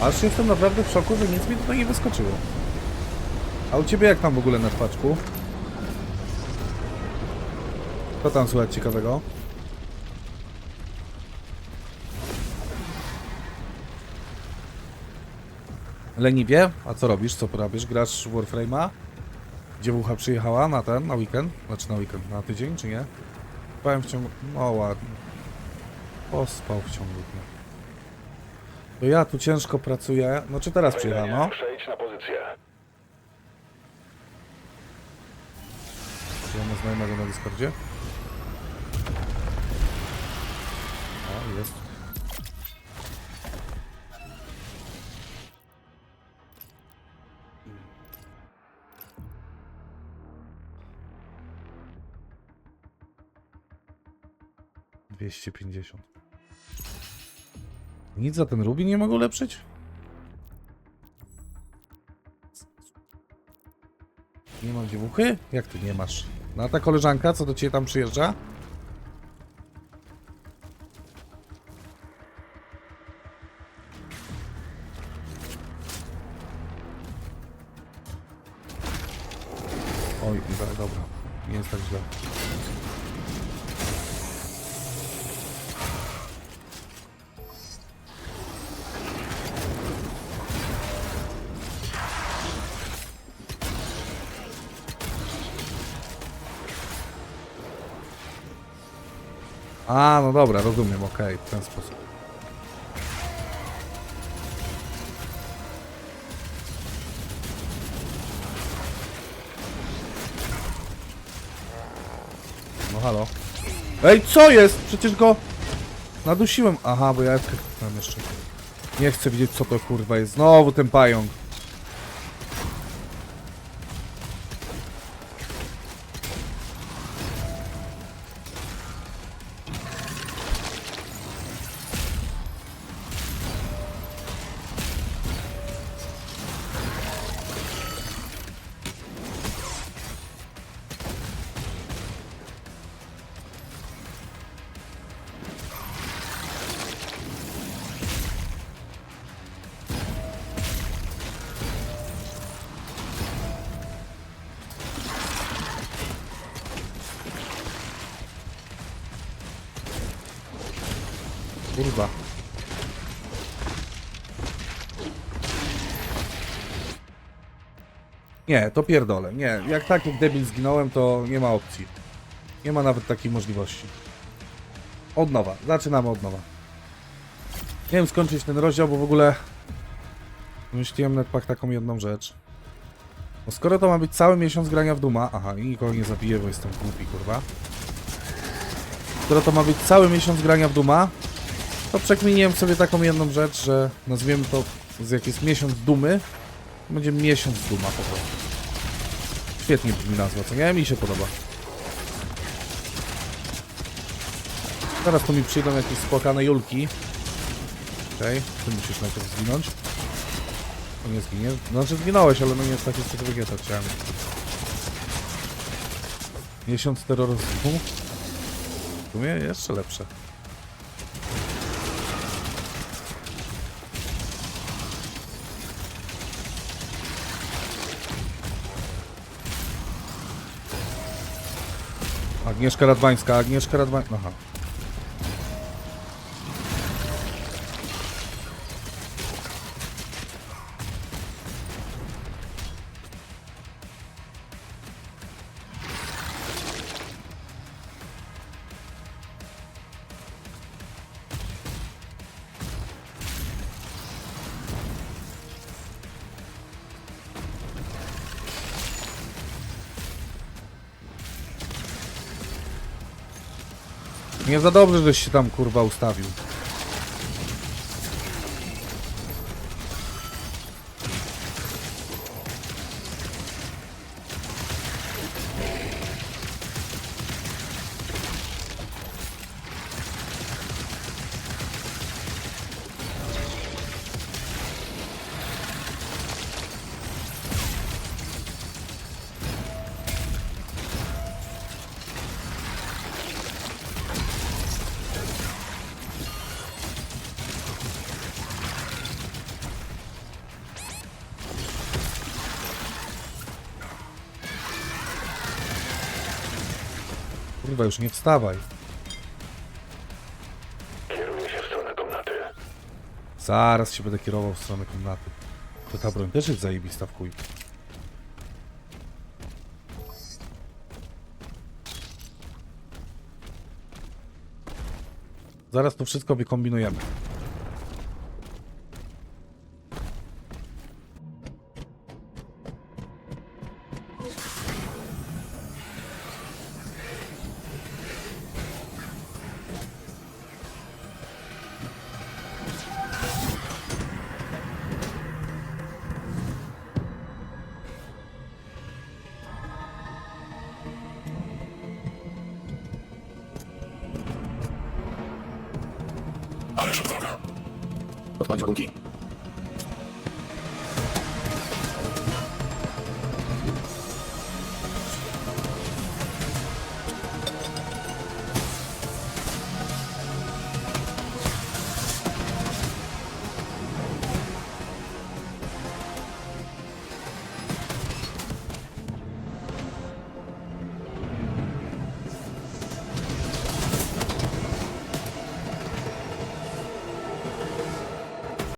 Aż jestem naprawdę w szoku, że nic mi tutaj nie wyskoczyło. A u ciebie jak tam w ogóle na paczku? Co tam słychać ciekawego? Leniwie? A co robisz? Co porabisz? Grasz w Warframe'a? Gdzie Wucha przyjechała? Na ten? Na weekend? Znaczy na weekend, na tydzień, czy nie? Powiem w ciągu... No ładnie. Pospał w ciągu dnia. To ja tu ciężko pracuję. No czy teraz przyjechała, no? Przejdź na pozycję. Czy mamy znajomego na Discordzie? O, jest. Dwieście pięćdziesiąt. Nic za ten Rubi nie mogę ulepszyć? Nie mam dziewuchy? Jak ty nie masz? No a ta koleżanka, co do ciebie tam przyjeżdża? Oj, dobra. Nie jest tak źle. A, no dobra, rozumiem, okej, w ten sposób. No halo. Ej, co jest? Przecież go nadusiłem. Aha, bo ja tam jeszcze. Nie chcę widzieć co to kurwa jest. Znowu ten pająk. Kurwa. Nie, to pierdolę. Nie, jak tak jak debil zginąłem, to nie ma opcji. Nie ma nawet takiej możliwości. Od nowa. Zaczynamy od nowa. Nie wiem skończyć ten rozdział, bo w ogóle myśliłem nad taką jedną rzecz. No skoro to ma być cały miesiąc grania w Duma, aha, i nikogo nie zabiję, bo jestem głupi, kurwa. Skoro to ma być cały miesiąc grania w Duma, to przekminiłem sobie taką jedną rzecz, że nazwiemy to, z jak jest miesiąc dumy, to będzie miesiąc duma po prostu. Świetnie brzmi nazwa, co nie? Mi się podoba. Teraz tu mi przyjdą jakieś spłakane julki. Okej, ty musisz najpierw zginąć. To nie zginie. Znaczy zginąłeś, ale no nie jest taki z tego wygieta chciałem. Miesiąc terroryzmu. W sumie jeszcze lepsze. Agnieszka Radwańska, Agnieszka Radwańska. Aha. Nie za dobrze, żeś się tam kurwa ustawił. Kurwa, już nie wstawaj. Kieruję się w stronę komnaty. Zaraz się będę kierował w stronę komnaty. To ta broń też jest zajebista w chuj. Zaraz to wszystko wykombinujemy. 我的安全攻击